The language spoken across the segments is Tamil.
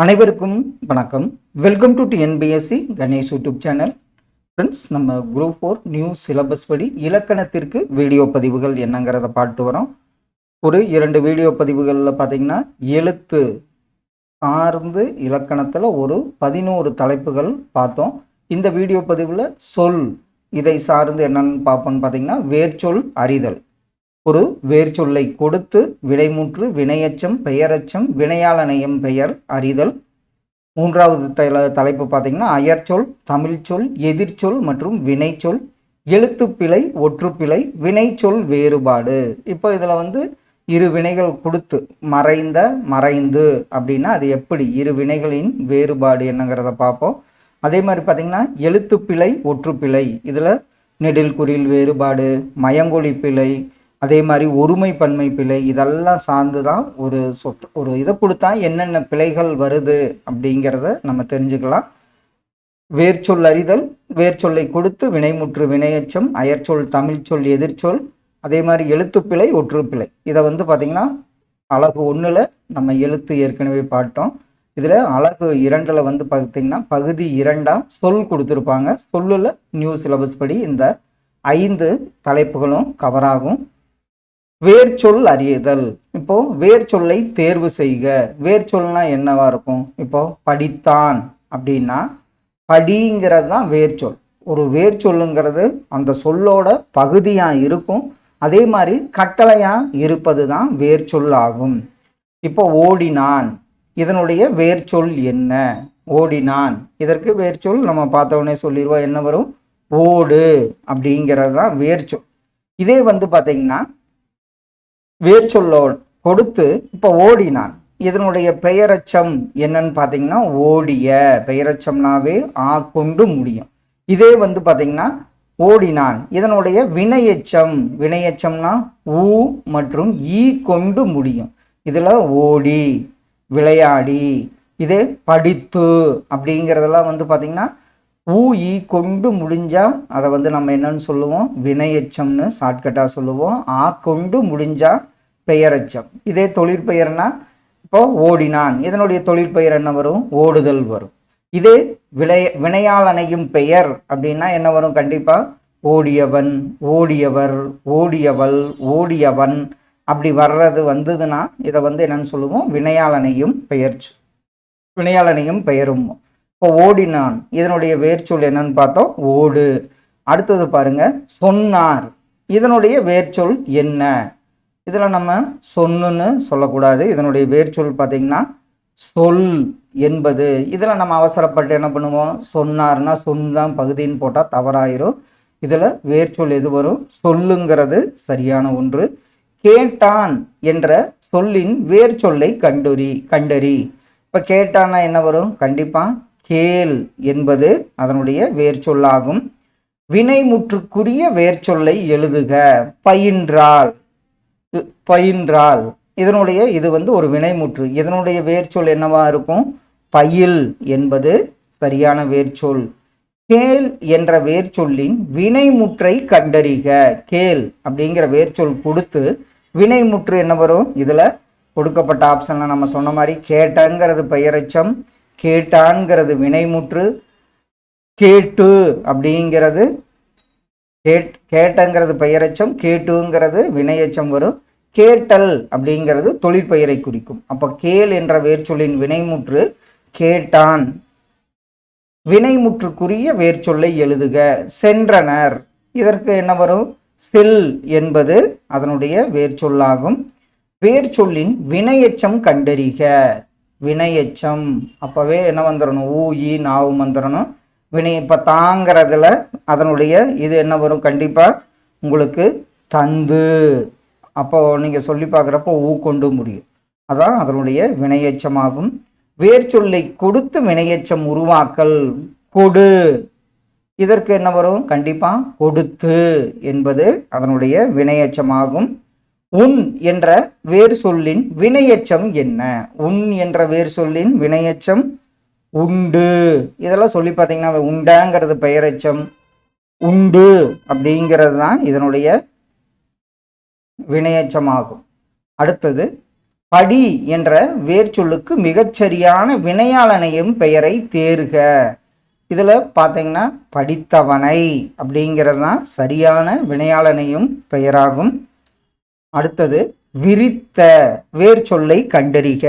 அனைவருக்கும் வணக்கம். Welcome to NPSC Ganesh YouTube channel friends நம்ம குரூப் ஃபோர் நியூ சிலபஸ் படி இலக்கணத்திற்கு வீடியோ பதிவுகள் என்னங்கிறத பார்த்து வரோம். ஒரு இரண்டு வீடியோ பதிவுகளில் பார்த்தீங்கன்னா எழுத்து சார்ந்து இலக்கணத்தில் ஒரு பதினோரு தலைப்புகள் பார்த்தோம். இந்த வீடியோ பதிவில் சொல் இதை சார்ந்து என்னென்னு பார்ப்போம்னு பார்த்தீங்கன்னா வேர்ச்சொல் அறிதல். ஒரு வேர்ச்சொல்லை கொடுத்து வினைமுற்று வினையச்சம் பெயரச்சம் வினையாளனையும் பெயர் அறிதல். மூன்றாவது தல தலைப்பு பார்த்தீங்கன்னா அயற்சொல் தமிழ்ச்சொல் எதிர்ச்சொல் மற்றும் வினைச்சொல். எழுத்துப்பிழை ஒற்றுப்பிழை வினைச்சொல் வேறுபாடு. இப்போ இதில் வந்து இரு வினைகள் கொடுத்து மறைந்த மறைந்து அப்படின்னா அது எப்படி? இரு வினைகளின் வேறுபாடு என்னங்கிறத பார்ப்போம். அதே மாதிரி பார்த்தீங்கன்னா எழுத்துப்பிழை ஒற்றுப்பிழை. இதில் நெடில் குறில் வேறுபாடு மயங்கொழி பிழை அதே மாதிரி ஒருமை பன்மை பிழை இதெல்லாம் சார்ந்து தான் ஒரு சொற்று ஒரு இதை கொடுத்தா என்னென்ன பிழைகள் வருது அப்படிங்கிறத நம்ம தெரிஞ்சுக்கலாம். வேர்ச்சொல் அறிதல் வேர்ச்சொல்லை கொடுத்து வினைமுற்று வினையச்சம் அயற்சொல் தமிழ்ச்சொல் எதிர்ச்சொல் அதே மாதிரி எழுத்துப்பிழை ஒற்றுப்பிழை இதை வந்து பார்த்திங்கன்னா அழகு ஒன்றில் நம்ம எழுத்து ஏற்கனவே பார்த்தோம் இதில் அழகு இரண்டில் வந்து பார்த்திங்கன்னா பகுதி இரண்டாக சொல் கொடுத்துருப்பாங்க. சொல்லில் நியூ சிலபஸ் படி இந்த ஐந்து தலைப்புகளும் கவர் ஆகும். வேர்ச்சொல் அறியுதல். இப்போ வேர்ச்சொல்லை தேர்வு செய்க. வேர்ச்சொல்னா என்னவா இருக்கும்? இப்போ படித்தான் அப்படின்னா படிங்கிறது தான் வேர்ச்சொல். ஒரு வேர்ச்சொல்லுங்கிறது அந்த சொல்லோட பகுதியாக இருக்கும். அதே மாதிரி கட்டளையாக இருப்பது தான் வேர்ச்சொல் ஆகும். இப்போ ஓடினான். இதனுடைய வேர்ச்சொல் என்ன? ஓடினான். இதற்கு வேர்ச்சொல் நம்ம பார்த்தவொடனே சொல்லிடுவோம். என்ன வரும்? ஓடு அப்படிங்கிறது தான் வேர்ச்சொல். இதே வந்து பார்த்தீங்கன்னா வேர்ச்சொல்லோ கொடுத்து இப்போ ஓடினான். இதனுடைய பெயரச்சம் என்னன்னு பார்த்தீங்கன்னா ஓடிய பெயரச்சம்னாவே ஆ கொண்டு முடியும். இதே வந்து பார்த்தீங்கன்னா ஓடினான். இதனுடைய வினையச்சம் வினையச்சம்னா ஊ மற்றும் ஈ கொண்டு முடியும். இதில் ஓடி விளையாடி இதே படித்து அப்படிங்கிறதெல்லாம் வந்து பார்த்திங்கன்னா ஊ ஈ கொண்டு முடிஞ்சால் அதை வந்து நம்ம என்னன்னு சொல்லுவோம்? வினையச்சம்னு ஷார்ட்கட்டாக சொல்லுவோம். ஆ கொண்டு முடிஞ்சால் பெயரச்சம். இதே தொழிற்பெயர்னா இப்போ ஓடினான். இதனுடைய தொழிற்பெயர் என்ன வரும்? ஓடுதல் வரும். இதே விளை வினையாளனையும் பெயர் அப்படின்னா என்ன வரும்? கண்டிப்பாக ஓடியவன் ஓடியவர் ஓடியவள் ஓடியவன் அப்படி வர்றது வந்ததுன்னா இதை வந்து என்னன்னு சொல்லுவோம்? வினையாளனையும் பெயர் வினையாளனையும் பெயரும். இப்போ ஓடினான். இதனுடைய வேர்ச்சொல் என்னன்னு பார்த்தோம்? ஓடு. அடுத்தது பாருங்க சொன்னார். இதனுடைய வேர்ச்சொல் என்ன? இதில் நம்ம சொன்னுன்னு சொல்லக்கூடாது. இதனுடைய வேர்ச்சொல் பார்த்திங்கன்னா சொல் என்பது. இதில் நம்ம அவசரப்பட்டு என்ன பண்ணுவோம்? சொன்னார்னா சொன் பகுதின்னு போட்டால் தவறாயிரும். இதில் வேர்ச்சொல் எது வரும்? சொல்லுங்கிறது சரியான ஒன்று. கேட்டான் என்ற சொல்லின் வேர்ச்சொல்லை கண்டுரி கண்டறி. இப்போ கேட்டான்னா என்ன வரும்? கண்டிப்பாக கேள் என்பது அதனுடைய வேர்ச்சொல்லாகும். வினைமுற்றுக்குரிய வேர்ச்சொல்லை எழுதுக. பயின்றால். பயின்றால். இதனுடைய இது வந்து ஒரு வினைமுற்று. இதனுடைய வேர்ச்சொல் என்னவா இருக்கும்? பயில் என்பது சரியான வேர்ச்சொல். கேள் என்ற வேர்ச்சொல்லின் வினைமுற்றை கண்டறிக. கேள் அப்படிங்கிற வேர்ச்சொல் கொடுத்து வினைமுற்று என்ன வரும்? இதில் கொடுக்கப்பட்ட ஆப்ஷனில் நம்ம சொன்ன மாதிரி கேட்டங்கிறது பெயரச்சம் கேட்டான்கிறது வினைமுற்று கேட்டு அப்படிங்கிறது கேட் கேட்டங்கிறது பெயரச்சம் கேட்டுங்கிறது வினையச்சம் வரும். கேட்டல் அப்படிங்கிறது தொழிற்பெயரை குறிக்கும். அப்போ கேள் என்ற வேர்ச்சொல்லின் வினைமுற்று கேட்டான். வினைமுற்றுக்குரிய வேர்ச்சொல்லை எழுதுக. சென்றனர். இதற்கு என்ன வரும்? செல் என்பது அதனுடைய வேர்ச்சொல்லாகும். வேர்ச்சொல்லின் வினையச்சம் கண்டறிக. வினையச்சம். அப்போவே என்ன வந்துடணும் ஊ ஈ நாவும் வந்துடணும் வினை இப்போ தாங்கிறதுல அதனுடைய இது என்ன வரும்? கண்டிப்பாக உங்களுக்கு தந்து. அப்போ நீங்கள் சொல்லி பார்க்குறப்போ ஊ கொண்டு முடியும். அதான் அதனுடைய வினையச்சமாகும் வேர்ச்சொல்லை கொடுத்து வினையச்சம் உருவாக்கல். கொடு. இதற்கு என்ன வரும்? கண்டிப்பாக கொடுத்து என்பது அதனுடைய வினையச்சமாகும் உன் என்ற வேர் சொல்லின் வினையச்சம் என்ன? உன் என்ற வேர் சொல்லின் வினையச்சம் உண்டு. இதெல்லாம் சொல்லி பார்த்தீங்கன்னா உண்டாங்கிறது பெயரெச்சம் உண்டு அப்படிங்கிறது தான் இதனுடைய வினையச்சமாகும் அடுத்தது படி என்ற வேர்ச்சொல்லுக்கு மிகச்சரியான வினையாளனையும் பெயரை தேர்க. இதில் பார்த்தீங்கன்னா படித்தவனை அப்படிங்கிறது தான் சரியான வினையாளனையும் பெயராகும். அடுத்தது விரித்த வேர்ச்சொல்லை கண்டறிக.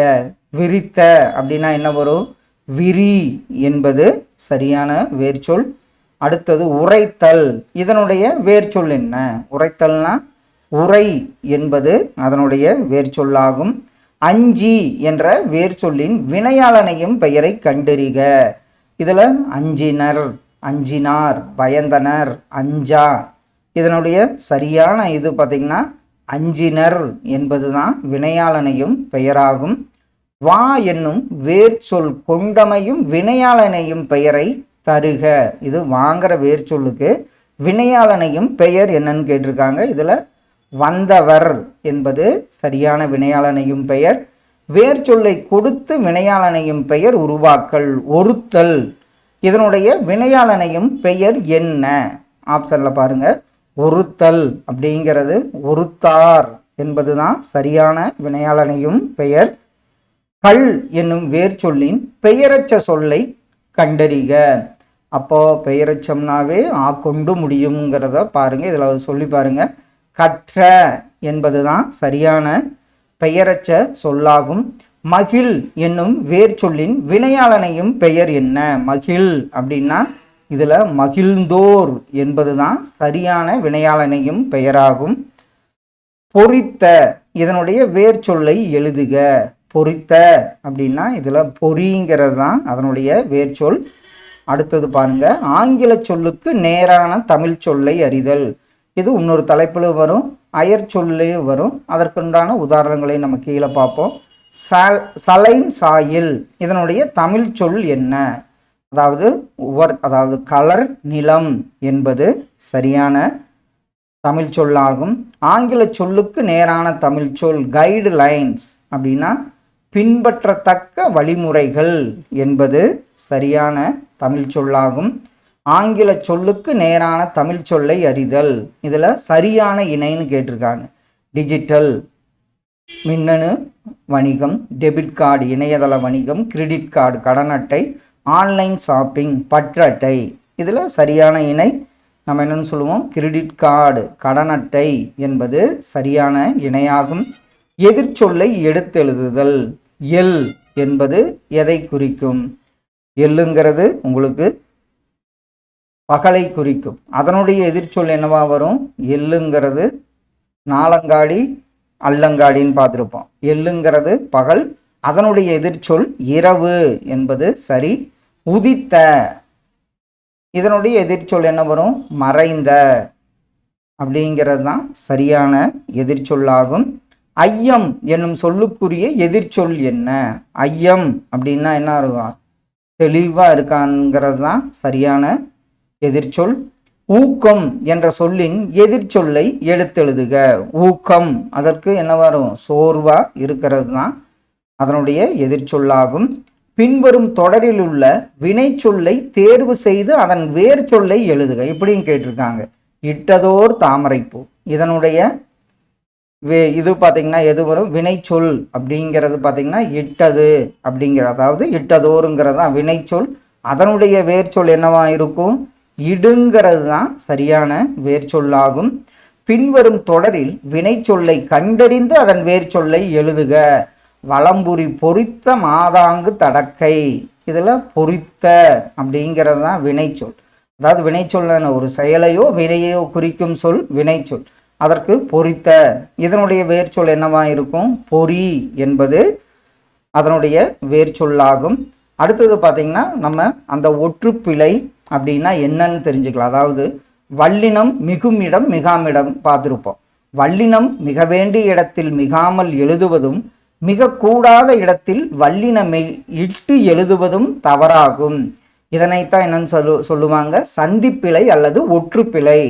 விரித்த அப்படின்னா என்ன வரும்? விரி என்பது சரியான வேர்ச்சொல். அடுத்தது உரைத்தல். இதனுடைய வேர்ச்சொல் என்ன? உரைத்தல்னா உரை என்பது அதனுடைய வேர்ச்சொல்லாகும். அஞ்சி என்ற வேர்ச்சொல்லின் வினையாளனையும் பெயரை கண்டறிக. இதில் அஞ்சினர் அஞ்சினார் பயந்தனர் அஞ்சா. இதனுடைய சரியான இது பார்த்திங்கன்னா அஞ்சினர் என்பதுதான் வினையாளனையும் பெயராகும். வா என்னும் வேர்ச்சொல் கொண்டமையும் வினையாளனையும் பெயரை தருக. இது வாங்குற வேர்ச்சொல்லுக்கு வினையாளனையும் பெயர் என்னன்னு கேட்டிருக்காங்க. இதில் வந்தவர் என்பது சரியான வினையாளனையும் பெயர் வேர்ச்சொல்லை கொடுத்து வினையாளனையும் பெயர் உருவாக்கல் ஒருத்தல். இதனுடைய வினையாளனையும் பெயர் என்ன? ஆப்ஷனில் பாருங்க. ஒருத்தல் அப்படிங்கிறது ஒருத்தார் என்பதுதான் சரியான வினையாளனையும் பெயர். கல் என்னும் வேர் சொல்லின் பெயரச்ச சொல்லை கண்டறிக. அப்போ பெயரச்சம்னாவே ஆ கொண்டு முடியுங்கிறத பாருங்க. இதில் சொல்லி பாருங்க. கற்ற என்பது தான் சரியான பெயரச்ச சொல்லாகும். மகிழ் என்னும் வேர் சொல்லின் வினையாளனையும் பெயர் என்ன? மகிழ் அப்படின்னா இதில் மகிழ்ந்தோர் என்பதுதான் சரியான வினையாளனையும் பெயராகும். பொறித்த இதனுடைய வேர் சொல்லை எழுதுக. பொறித்த அப்படின்னா இதில் பொறிங்கிறது தான் அதனுடைய வேர்ச்சொல். அடுத்தது பாருங்க ஆங்கில சொல்லுக்கு நேரான தமிழ் சொல்லை அறிதல். இது இன்னொரு தலைப்பில் வரும் அயர் சொல்லையும் வரும். அதற்குண்டான உதாரணங்களை நம்ம கீழே பார்ப்போம். சல் சலைன் சாயில் இதனுடைய தமிழ் சொல் என்ன? அதாவது உவர் அதாவது கலர் நிலம் என்பது சரியான தமிழ் சொல்லாகும். ஆங்கில சொல்லுக்கு நேரான தமிழ் சொல் கைடு லைன்ஸ் அப்படின்னா பின்பற்றத்தக்க வழிமுறைகள் என்பது சரியான தமிழ் சொல்லாகும். ஆங்கில சொல்லுக்கு நேரான தமிழ் சொல்லை அறிதல். இதில் சரியான இணைன்னு கேட்டிருக்காங்க. டிஜிட்டல் மின்னணு வணிகம் டெபிட் கார்டு இணையதள வணிகம் கிரெடிட் கார்டு கடன் அட்டை ஆன்லைன் ஷாப்பிங் பற்று அட்டை. இதில் சரியான இணை நம்ம என்னென்னு சொல்லுவோம்? கிரெடிட் கார்டு கடன் அட்டை என்பது சரியான இணையாகும். எதிர்ச்சொல்லை எடுத்தெழுதுதல். எல் என்பது எதை குறிக்கும்? எள்ளுங்கிறது உங்களுக்கு பகலை குறிக்கும். அதனுடைய எதிர்ச்சொல் என்னவா வரும்? எள்ளுங்கிறது நாலங்காடி அல்லங்காடின்னு பார்த்துருப்போம். எள்ளுங்கிறது பகல் அதனுடைய எதிர்ச்சொல் இரவு என்பது சரி. உதித்த இதனுடைய எதிர்ச்சொல் என்ன வரும்? மறைந்த அப்படிங்கிறது தான் சரியான எதிர்ச்சொல்லாகும். ஐயம் என்னும் சொல்லுக்குரிய எதிர்ச்சொல் என்ன? ஐயம் அப்படின்னா என்ன இருக்கா தெளிவாக இருக்காங்கிறது தான் சரியான எதிர்ச்சொல். ஊக்கம் என்ற சொல்லின் எதிர்ச்சொல்லை எடுத்தெழுதுக. ஊக்கம் அதற்கு என்ன வரும் சோர்வா இருக்கிறது தான் அதனுடைய எதிர்ச்சொல்லாகும். பின்வரும் தொடரில் உள்ள வினைச்சொல்லை தேர்வு செய்து அதன் வேர் சொல்லை எழுதுக. இப்படியும் கேட்டிருக்காங்க. இட்டதோர் தாமரைப்பூ. இதனுடைய இது பார்த்தீங்கன்னா எது வரும்? வினைச்சொல் அப்படிங்கிறது பார்த்தீங்கன்னா இட்டது அப்படிங்கிற அதாவது இட்டதோருங்கிறது தான் வினைச்சொல். அதனுடைய வேர்ச்சொல் என்னவா இருக்கும்? இடுங்கிறது தான் சரியான வேர்ச்சொல்லாகும். பின்வரும் தொடரில் வினைச்சொல்லை கண்டறிந்து அதன் வேர்ச்சொல்லை எழுதுக. வளம்புரி பொறித்த மாதாங்கு தடக்கை. இதில் பொறித்த அப்படிங்கிறது தான் வினைச்சொல். அதாவது வினைச்சொல்லான ஒரு செயலையோ வினையோ குறிக்கும் சொல் வினைச்சொல். அதற்கு பொறித்த. இதனுடைய வேர்ச்சொல் என்னவா இருக்கும்? பொறி என்பது அதனுடைய வேர்ச்சொல்லாகும். அடுத்தது பார்த்திங்கன்னா நம்ம அந்த ஒற்றுப்பிழை அப்படின்னா என்னன்னு தெரிஞ்சுக்கலாம். அதாவது வல்லினம் மிகும் இடம் மிகாமிடம் பார்த்துருப்போம். வல்லினம் மிக வேண்டிய இடத்தில் மிகாமல் எழுதுவதும் மிக கூடாத இடத்தில் வல்லினமை இட்டு எழுதுவதும் தவறாகும். இதனைத்தான் என்னன்னு சொல்லு சொல்லுவாங்க? சந்திப்பிழை அல்லது ஒற்றுப்பிழை.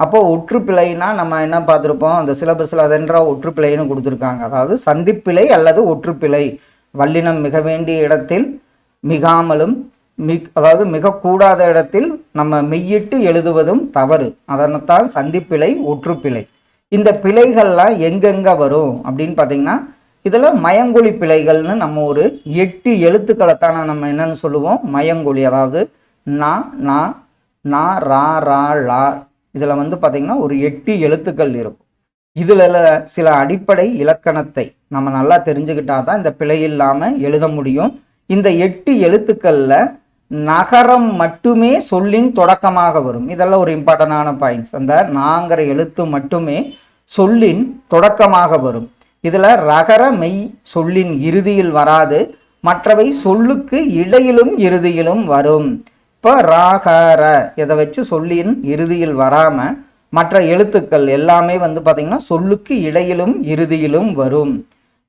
அப்போது ஒற்றுப்பிழைனா நம்ம என்ன பார்த்துருப்போம்? அந்த சிலபஸில் அதென்ற ஒற்றுப்பிழைன்னு கொடுத்துருக்காங்க. அதாவது சந்திப்பிழை அல்லது ஒற்றுப்பிழை. வல்லினம் மிக வேண்டிய இடத்தில் மிகாமலும் மிக் அதாவது மிக கூடாத இடத்தில் நம்ம மெய்யிட்டு எழுதுவதும் தவறு. அதனைத்தான் சந்திப்பிழை ஒற்றுப்பிழை. இந்த பிழைகள்லாம் எங்கெங்கே வரும்? அப்படின்னு பார்த்தீங்கன்னா இதில் மயங்கொழி பிழைகள்னு நம்ம ஒரு எட்டு எழுத்துக்களைத்தான நம்ம என்னன்னு சொல்லுவோம்? மயங்கொழி. அதாவது நா நா நா ரா ரா லா. இதில் வந்து பார்த்திங்கன்னா ஒரு எட்டு எழுத்துக்கள் இருக்கும். இதில் சில அடிப்படை இலக்கணத்தை நம்ம நல்லா தெரிஞ்சுக்கிட்டா தான் இந்த பிழை இல்லாமல் எழுத முடியும். இந்த எட்டு எழுத்துக்களில் நகரம் மட்டுமே சொல்லின் தொடக்கமாக வரும். இதெல்லாம் ஒரு இம்பார்ட்டண்டான பாயிண்ட்ஸ் அந்த நாங்கிற எழுத்து மட்டுமே சொல்லின் தொடக்கமாக வரும். இதில் ரகர மெய் சொல்லின் இறுதியில் வராது. மற்றவை சொல்லுக்கு இடையிலும் இறுதியிலும் வரும். இப்போ ராகர இதை வச்சு சொல்லின் இறுதியில் வராமல் மற்ற எழுத்துக்கள் எல்லாமே வந்து பார்த்திங்கன்னா சொல்லுக்கு இடையிலும் இறுதியிலும் வரும்.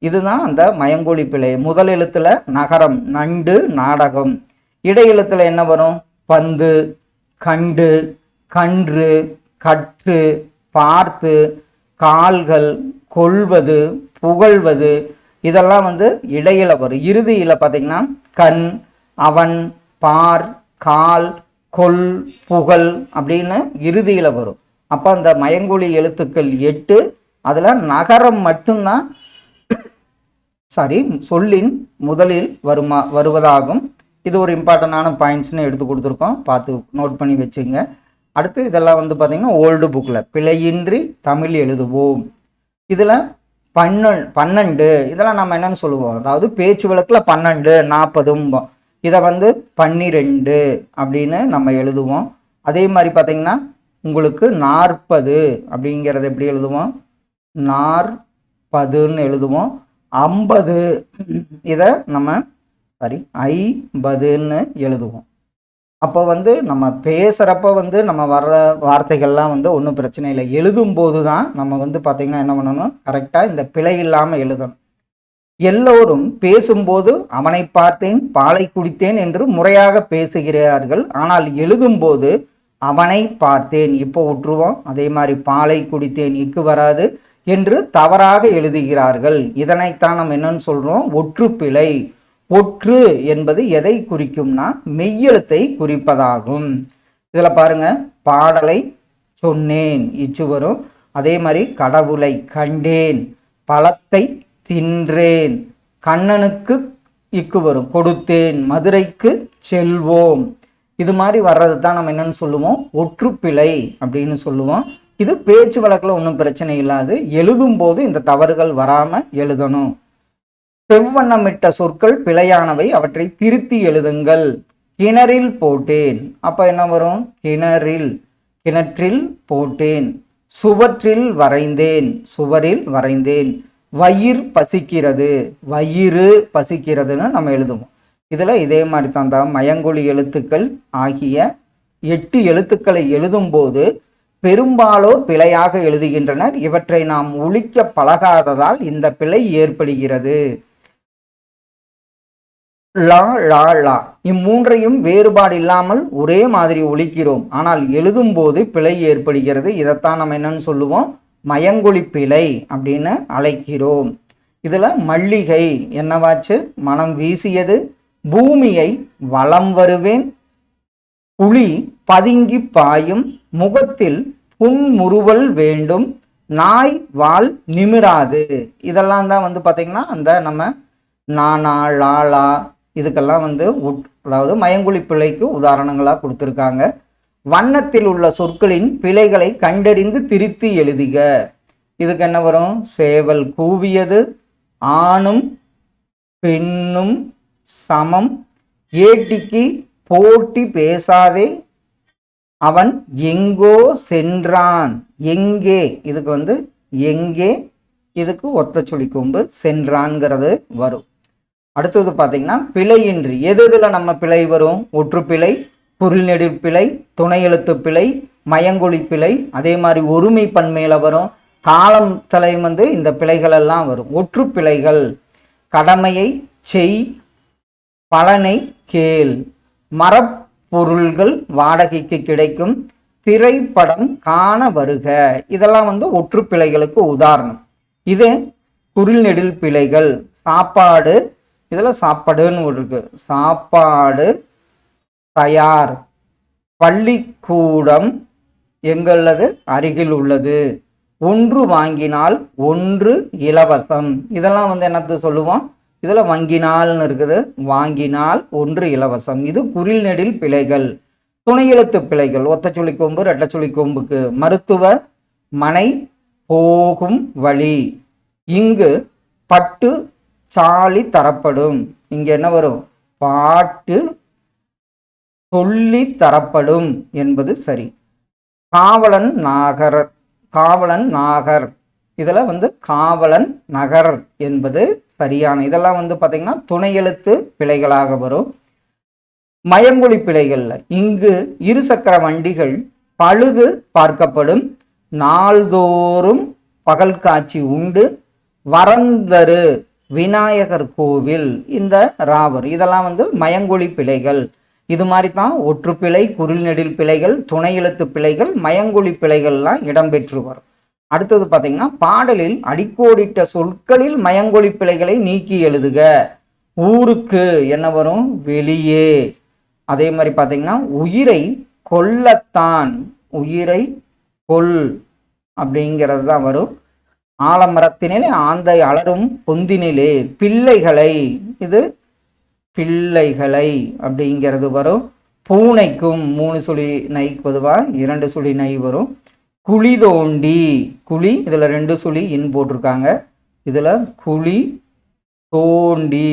இதுதான் அந்த மயங்கொழி பிழை. முதல் எழுத்தில் நகரம் நண்டு நாடகம். இடையெழுத்தில் என்ன வரும்? பந்து கண்டு கன்று கற்று பார்த்து கால்கள் கொள்வது புகழ்வது இதெல்லாம் வந்து இடையில வரும். இறுதியில் பார்த்தீங்கன்னா கண் அவன் பார் கால் கொல் புகழ் அப்படின்னு இறுதியில் வரும். அப்போ அந்த மயங்குழி எழுத்துக்கள் எட்டு அதில் நகரம் மட்டும்தான் சாரி சொல்லின் முதலில் வருமா வருவதாகும். இது ஒரு இம்பார்ட்டண்டான பாயிண்ட்ஸ்னு எடுத்து கொடுத்துருக்கோம். பார்த்து நோட் பண்ணி வச்சுங்க. அடுத்து இதெல்லாம் வந்து பார்த்திங்கன்னா ஓல்டு புக்கில் பிழையின்றி தமிழ் எழுதுவோம். இதில் பன்னெண்டு பன்னெண்டு இதெல்லாம் நம்ம என்னென்னு சொல்லுவோம். அதாவது பேச்சு வழக்கில் பன்னெண்டு நாற்பதும்போம் இதை வந்து பன்னிரெண்டு அப்படின்னு நம்ம எழுதுவோம். அதே மாதிரி பார்த்திங்கன்னா உங்களுக்கு நாற்பது அப்படிங்கிறத எப்படி எழுதுவோம்? நாற்பதுன்னு எழுதுவோம். ஐம்பது இதை நம்ம சாரி ஐம்பதுன்னு எழுதுவோம். அப்போ வந்து நம்ம பேசுகிறப்ப வந்து நம்ம வர்ற வார்த்தைகள்லாம் வந்து ஒன்றும் பிரச்சனை இல்லை. எழுதும்போது தான் நம்ம வந்து பார்த்திங்கன்னா என்ன பண்ணணும்? கரெக்டாக இந்த பிழை இல்லாமல் எழுதணும். எல்லோரும் பேசும்போது அவனை பார்த்தேன் பாலை குடித்தேன் என்று முறையாக பேசுகிறார்கள். ஆனால் எழுதும்போது அவனை பார்த்தேன் இப்போ விட்டுருவோம் அதே மாதிரி பாலை குடித்தேன் இக்கு வராது என்று தவறாக எழுதுகிறார்கள். இதனைத்தான் நம்ம என்னன்னு சொல்றோம் ஒற்றுப்பிழை ஒற்று என்பது எதை குறிக்கும்னா மெய்யெழுத்தை குறிப்பதாகும். இதில் பாருங்க பாடலை சொன்னேன் இச்சு வரும். அதே மாதிரி கடவுளை கண்டேன் பழத்தை தின்றேன். கண்ணனுக்கு இக்கு வரும். கொடுத்தேன். மதுரைக்கு செல்வோம். இது மாதிரி வர்றது தான் நம்ம என்னன்னு சொல்லுவோம். ஒற்றுப்பிழை அப்படின்னு சொல்லுவோம். இது பேச்சு வழக்கில் ஒன்றும் பிரச்சனை இல்லாது எழுதும் போது இந்த தவறுகள் வராம எழுதணும். செவ்வண்ணமிட்ட சொற்கள் பிழையானவை. அவற்றை திருத்தி எழுதுங்கள். கிணறில் போட்டேன். அப்போ என்ன வரும்? கிணறில். கிணற்றில் போட்டேன். சுவற்றில் வரைந்தேன். சுவரில் வரைந்தேன். வயிறு பசிக்கிறது. வயிறு பசிக்கிறதுன்னு நம்ம எழுதுவோம். இதில் இதே மாதிரி தான் தான் மயங்கொழி எழுத்துக்கள் ஆகிய எட்டு எழுத்துக்களை எழுதும்போது பெரும்பாலோர் பிழையாக எழுதுகின்றனர். இவற்றை நாம் ஒழிக்க பழகாததால் இந்த பிழை ஏற்படுகிறது. லா லா லா. இம்மூன்றையும் வேறுபாடு இல்லாமல் ஒரே மாதிரி ஒழிக்கிறோம். ஆனால் எழுதும்போது பிழை ஏற்படுகிறது. இதைத்தான் நம்ம என்னன்னு சொல்லுவோம்? மயங்கொலி பிழை அப்படின்னு அழைக்கிறோம். இதில் மல்லிகை என்னவாச்சு? மனம் வீசியது. பூமியை வலம் வருவேன். புலி பதுங்கி பாயும். முகத்தில் புன்முறுவல் வேண்டும். நாய் வால் நிமிராது. இதெல்லாம் தான் வந்து பார்த்தீங்கன்னா அந்த நம்ம நானா லாலா இதுக்கெல்லாம் வந்து உட் அதாவது மயங்குழி பிள்ளைக்கு உதாரணங்களாக கொடுத்துருக்காங்க. வண்ணத்தில் உள்ள சொற்களின் பிழைகளை கண்டறிந்து திருத்தி எழுதுக. இதுக்கு என்ன வரும்? சேவல் கூவியது ஆணும் பெண்ணும் சமம். ஏட்டிக்கு போட்டி பேசாதே அவன் எங்கோ சென்றான். எங்கே? இதுக்கு வந்து எங்கே? இதுக்கு ஒத்த சுழி கொம்பு சென்றான்ங்கிறது வரும். அடுத்தது பார்த்தீங்கன்னா பிழையின்றி. எது இதில் நம்ம பிழை வரும்? ஒற்றுப்பிழை பிழை பிழை துணை எழுத்து பிழை மயங்கொழி பிழை அதே மாதிரி ஒருமை பன்மையில் வரும். காலம் தலையும் வந்து இந்த பிழைகள் எல்லாம் வரும். ஒற்று பிழைகள் கடமையை செய் பலனை கேள். மரப்பொருள்கள் வாடகைக்கு கிடைக்கும். திரைப்படம் காண வருக. இதெல்லாம் வந்து ஒற்று பிழைகளுக்கு உதாரணம். இது குரில் நெடில் பிழைகள். சாப்பாடு இதில் சாப்பாடுன்னு ஒரு இருக்கு. சாப்பாடு தயார். பள்ளிக்கூடம் எங்களது அருகில் உள்ளது. ஒன்று வாங்கினால் ஒன்று இலவசம். இதெல்லாம் வந்து என்னத்து சொல்லுவோம்? இதில் வங்கினால்னு இருக்குது. வாங்கினால் ஒன்று இலவசம். இது குறில் நெடில் பிழைகள். துணை எழுத்து பிழைகள். ஒத்தச்சுழி கொம்பு ரெட்டச்சுழி கொம்புக்கு. மருத்துவ மனை போகும் வழி. இங்கு பட்டு சாலி தரப்படும். இங்கே என்ன வரும்? பாட்டு சொல்லி தரப்படும் என்பது சரி. காவலன் நாகர் காவலன் நாகர். இதில் வந்து காவலன் நகர் என்பது சரியான இதெல்லாம் வந்து பார்த்திங்கன்னா துணை எழுத்து பிழைகளாக வரும். மயங்குழி பிழைகள்ல இங்கு இருசக்கர வண்டிகள் பழுது பார்க்கப்படும். நாள்தோறும் பகல் காட்சி உண்டு. வரந்தரு விநாயகர் கோவில் இந்த ராவர் இதெல்லாம் வந்து மயங்கொழி பிழைகள். இது மாதிரி தான் ஒற்றுப்பிழை குரில்நெடில் பிழைகள் துணை எழுத்து பிழைகள் மயங்கொழி பிழைகள்லாம் இடம்பெற்று வரும். அடுத்தது பார்த்தீங்கன்னா பாடலில் அடிக்கோடிட்ட சொற்களில் மயங்கொழி பிழைகளை நீக்கி எழுதுக. ஊருக்கு என்ன வரும்? வெளியே. அதே மாதிரி பார்த்தீங்கன்னா உயிரை கொல்லத்தான். உயிரை கொல் அப்படிங்கிறது தான் வரும். ஆலமரத்தினிலே ஆந்தை அலரும் பொந்தினிலே பிள்ளைகளை. இது பிள்ளைகளை அப்படிங்கிறது வரும். பூனைக்கும் மூணு சுழி நை பொதுவாக இரண்டு சுழி நை வரும். குழி தோண்டி குழி இதில் ரெண்டு சுழி இன் போட்டிருக்காங்க. இதில் குழி தோண்டி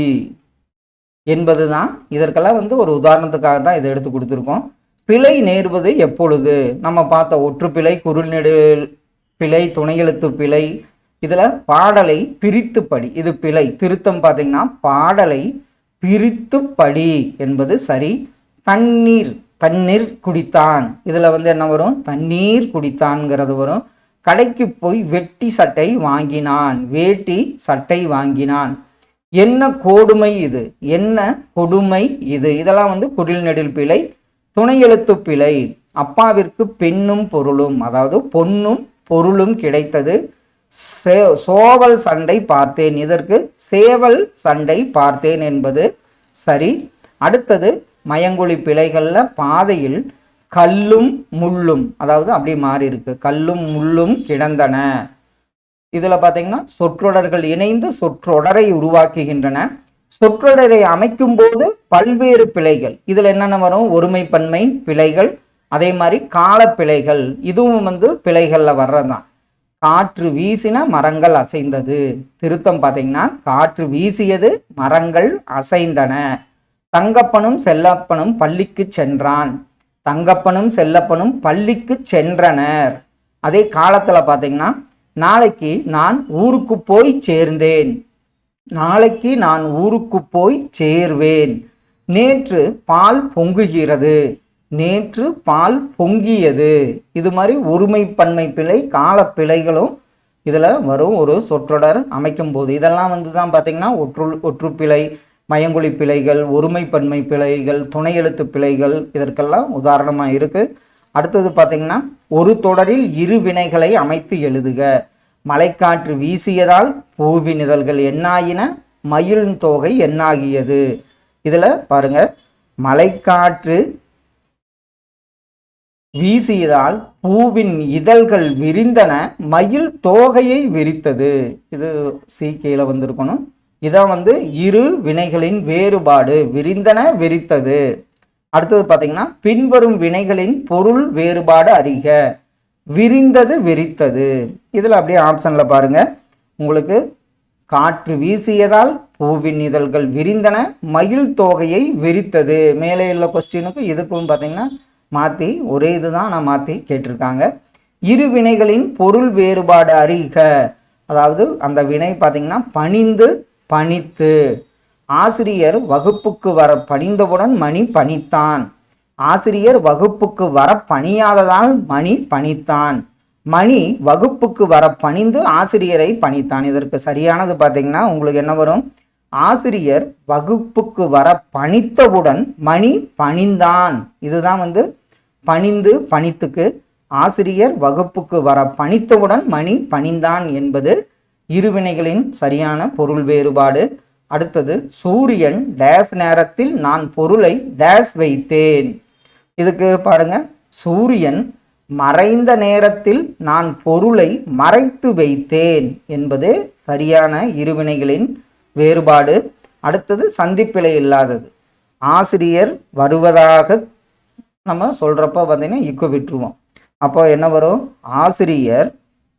என்பது தான் இதற்கெல்லாம் வந்து ஒரு உதாரணத்துக்காக தான் இதை எடுத்து கொடுத்துருக்கோம். பிழை நேர்வது எப்பொழுது? நம்ம பார்த்த ஒற்றுப்பிழை குறுநெடு பிழை துணையெழுத்து பிழை இதில் பாடலை பிரித்து படி இது பிழை. திருத்தம் பார்த்தீங்கன்னா பாடலை பிரித்து படி என்பது சரி. தண்ணீர் தண்ணீர் குடித்தான். இதில் வந்து என்ன வரும்? தண்ணீர் குடித்தான்ங்கிறது வரும். கடைக்கு போய் வெட்டி சட்டை வாங்கினான். வேட்டி சட்டை வாங்கினான். என்ன கொடுமை இது? என்ன கொடுமை இது? இதெல்லாம் வந்து குடில் நெடில் பிழை துணை எழுத்து பிழை. அப்பாவிற்கு பெண்ணும் பொருளும் அதாவது பொன்னும் பொருளும் கிடைத்தது. சே சோவல் சண்டை பார்த்தேன். இதற்கு சேவல் சண்டை பார்த்தேன் என்பது சரி. அடுத்தது மயங்குழி பிழைகளில் பாதையில் கல்லும் முள்ளும் அதாவது அப்படியே மாறி இருக்கு. கல்லும் முள்ளும் கிடந்தன. இதில் பார்த்தீங்கன்னா சொற்றொடர்கள் இணைந்து சொற்றொடரை உருவாக்குகின்றன. சொற்றொடரை அமைக்கும் போது பல்வேறு பிழைகள். இதில் என்னென்ன வரும்? ஒருமைப்பன்மை பிழைகள் அதே மாதிரி கால பிழைகள் இதுவும் வந்து பிழைகளில் வர்றதுதான். காற்று வீசின மரங்கள் அசைந்தது. திருத்தம் பார்த்தீங்கன்னா காற்று வீசியது மரங்கள் அசைந்தன. தங்கப்பனும் செல்லப்பனும் பள்ளிக்கு சென்றான். தங்கப்பனும் செல்லப்பனும் பள்ளிக்கு சென்றனர். அதே காலத்தில் பார்த்தீங்கன்னா நாளைக்கு நான் ஊருக்கு போய் சேர்ந்தேன். நாளைக்கு நான் ஊருக்கு போய் சேர்வேன். நேற்று பால் பொங்குகிறது. நேற்று பால் பொங்கியது. இது மாதிரி ஒருமைப்பன்மை பிழை கால பிழைகளும் இதில் வரும். ஒரு சொற்றொடர் அமைக்கும் போது இதெல்லாம் வந்து தான் பார்த்திங்கன்னா ஒற்று ஒற்றுப்பிழை மயங்குழி பிழைகள் ஒருமைப்பன்மை பிழைகள் துணை எழுத்து பிழைகள் இதற்கெல்லாம் உதாரணமாக இருக்குது அடுத்தது பார்த்திங்கன்னா ஒரு தொடரில் இரு வினைகளை அமைத்து எழுதுக. மலைக்காற்று வீசியதால் பூவினிதழ்கள் என்னாயின? மயில் தொகை என்னாகியது? இதில் பாருங்க மலைக்காற்று வீசியதால் பூவின் இதழ்கள் விரிந்தன மயில் தோகையை விரித்தது. இது சீக்கையில் வந்திருக்கணும். இதான் வந்து இரு வினைகளின் வேறுபாடு விரிந்தன விரித்தது. அடுத்தது பார்த்தீங்கன்னா பின்வரும் வினைகளின் பொருள் வேறுபாடு அறிக. விரிந்தது விரித்தது. இதில் அப்படியே ஆப்ஷனில் பாருங்கள் உங்களுக்கு காற்று வீசியதால் பூவின் இதழ்கள் விரிந்தன மயில் தோகையை விரித்தது. மேலே உள்ள கொஸ்டினுக்கு இதுக்கும் பார்த்தீங்கன்னா மாற்றி ஒரே இதுதான் நான் மாற்றி கேட்டிருக்காங்க. இரு வினைகளின் பொருள் வேறுபாடு அறிக. அதாவது அந்த வினை பார்த்தீங்கன்னா பணிந்து பணித்து. ஆசிரியர் வகுப்புக்கு வர பணிந்தவுடன் மணி பணித்தான். ஆசிரியர் வகுப்புக்கு வர பணியாததால் மணி பணித்தான். மணி வகுப்புக்கு வர பணிந்து ஆசிரியரை பணித்தான். இதற்கு சரியானது பார்த்தீங்கன்னா உங்களுக்கு என்ன வரும்? ஆசிரியர் வகுப்புக்கு வர பணித்தவுடன் மணி பணிந்தான். இதுதான் வந்து பணிந்து பணித்துக்கு ஆசிரியர் வகுப்புக்கு வர பணித்தவுடன் மணி பணிந்தான் என்பது இருவினைகளின் சரியான பொருள் வேறுபாடு. அடுத்தது சூரியன் டேஸ் நேரத்தில் நான் பொருளை டேஸ் வைத்தேன். இதுக்கு பாருங்க சூரியன் மறைந்த நேரத்தில் நான் பொருளை மறைத்து வைத்தேன் என்பது சரியான இருவினைகளின் வேறுபாடு. அடுத்தது சந்திப்பிழை இல்லாதது. ஆசிரியர் வருவதாக நம்ம சொல்கிறப்ப பார்த்தீங்கன்னா இக்கு விட்டுருவோம். அப்போ என்ன வரும்? ஆசிரியர்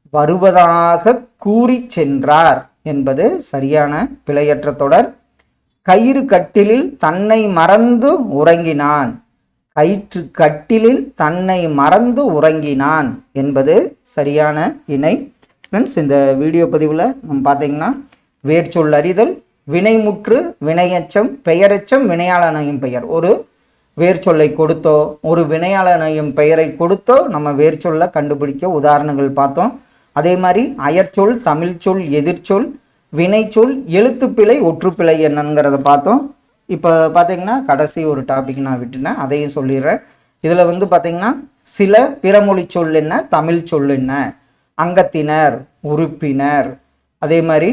வருவதாக கூறி சென்றார் என்பது சரியான பிழையற்ற தொடர். கயிறு கட்டிலில் தன்னை மறந்து உறங்கினான். கயிற்று கட்டிலில் தன்னை மறந்து உறங்கினான் என்பது சரியான இணை. ஃப்ரெண்ட்ஸ் இந்த வீடியோ பதிவில் நம்ம பார்த்தீங்கன்னா வேர்ச்சொல் அறிதல் வினைமுற்று வினையச்சம் பெயரச்சம் வினையாளனையும் பெயர். ஒரு வேர்ச்சொல்லை கொடுத்தோ ஒரு வினையாளனையும் பெயரை கொடுத்தோ நம்ம வேர்ச்சொல்லை கண்டுபிடிக்க உதாரணங்கள் பார்த்தோம். அதே மாதிரி அயற்சொல் தமிழ்ச்சொல் எதிர்ச்சொல் வினைச்சொல் எழுத்துப்பிழை ஒற்றுப்பிழை என்னங்கிறத பார்த்தோம். இப்போ பார்த்தீங்கன்னா கடைசி ஒரு டாபிக் நான் விட்டுனேன் அதையும் சொல்லிடுறேன். இதில் வந்து பார்த்தீங்கன்னா சில பிறமொழி சொல் என்ன தமிழ் சொல் என்ன? அங்கத்தினர் உறுப்பினர் அதே மாதிரி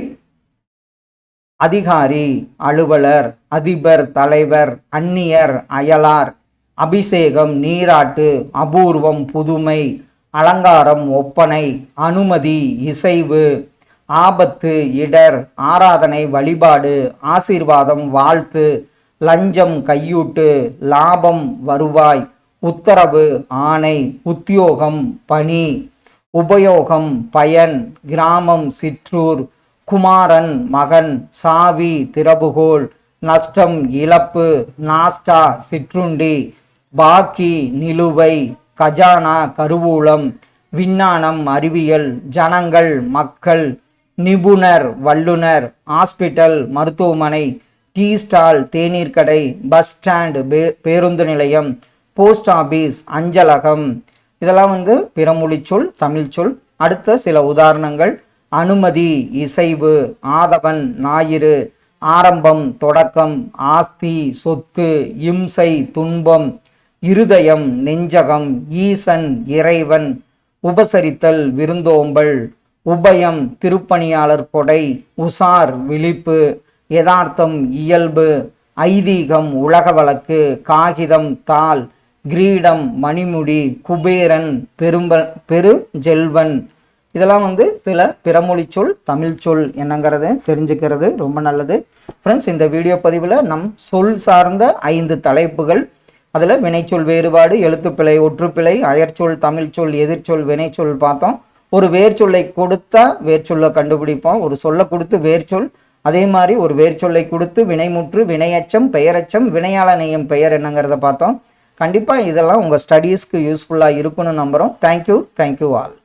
அதிகாரி அலுவலர் அதிபர் தலைவர் அந்நியர் அயலார் அபிஷேகம் நீராட்டு அபூர்வம் புதுமை அலங்காரம் ஒப்பனை அனுமதி இசைவு ஆபத்து இடர் ஆராதனை வழிபாடு ஆசீர்வாதம் வாழ்த்து லஞ்சம் கையூட்டு லாபம் வருவாய் உத்தரவு ஆணை உத்தியோகம் பணி உபயோகம் பயன் கிராமம் சிற்றூர் குமாரன் மகன் சாவி திறவுகோல் நஷ்டம் இழப்பு நாஸ்டா சிற்றுண்டி பாக்கி நிலுவை கஜானா கருவூலம் விஞ்ஞானம் அறிவியல் ஜனங்கள் மக்கள் நிபுணர் வல்லுனர் ஹாஸ்பிட்டல் மருத்துவமனை டீ ஸ்டால் தேநீர் கடை பஸ் ஸ்டாண்டு பே பேருந்து நிலையம் போஸ்ட் ஆபீஸ் அஞ்சலகம். இதெல்லாம் வந்து பிறமொழி சொல் தமிழ் சொல். அடுத்த சில உதாரணங்கள். அனுமதி இசைவு ஆதவன் ஞாயிறு ஆரம்பம் தொடக்கம் ஆஸ்தி சொத்து இம்சை துன்பம் இருதயம் நெஞ்சகம் ஈசன் இறைவன் உபசரித்தல் விருந்தோம்பல் உபயம் திருப்பணியாளர் கொடை உசார் விழிப்பு யதார்த்தம் இயல்பு ஐதீகம் உலக வழக்கு காகிதம் தாள் கிரீடம் மணிமுடி குபேரன் பெரும்ப பெருஞ்செல்வன் இதெல்லாம் வந்து சில பிறமொழி சொல் தமிழ் சொல் என்னங்கிறத தெரிஞ்சுக்கிறது ரொம்ப நல்லது. ஃப்ரெண்ட்ஸ் இந்த வீடியோ பதிவில் நம் சொல் சார்ந்த ஐந்து தலைப்புகள். அதில் வினைச்சொல் வேறுபாடு எழுத்துப்பிழை ஒற்றுப்பிழை அயற்சொல் தமிழ்ச்சொல் எதிர்ச்சொல் வினைச்சொல் பார்த்தோம். ஒரு வேர்ச்சொல்லை கொடுத்தா வேர்ச்சொல்லை கண்டுபிடிப்போம். ஒரு சொல்லை கொடுத்து வேர்ச்சொல் அதே மாதிரி ஒரு வேர்ச்சொல்லை கொடுத்து வினைமுற்று வினையச்சம் பெயரச்சம் வினையாளனையும் பெயர் என்னங்கிறத பார்த்தோம். கண்டிப்பாக இதெல்லாம் உங்கள் ஸ்டடீஸ்க்கு யூஸ்ஃபுல்லாக இருக்குன்னு நம்புகிறோம் தேங்க்யூ தேங்க்யூ ஆல்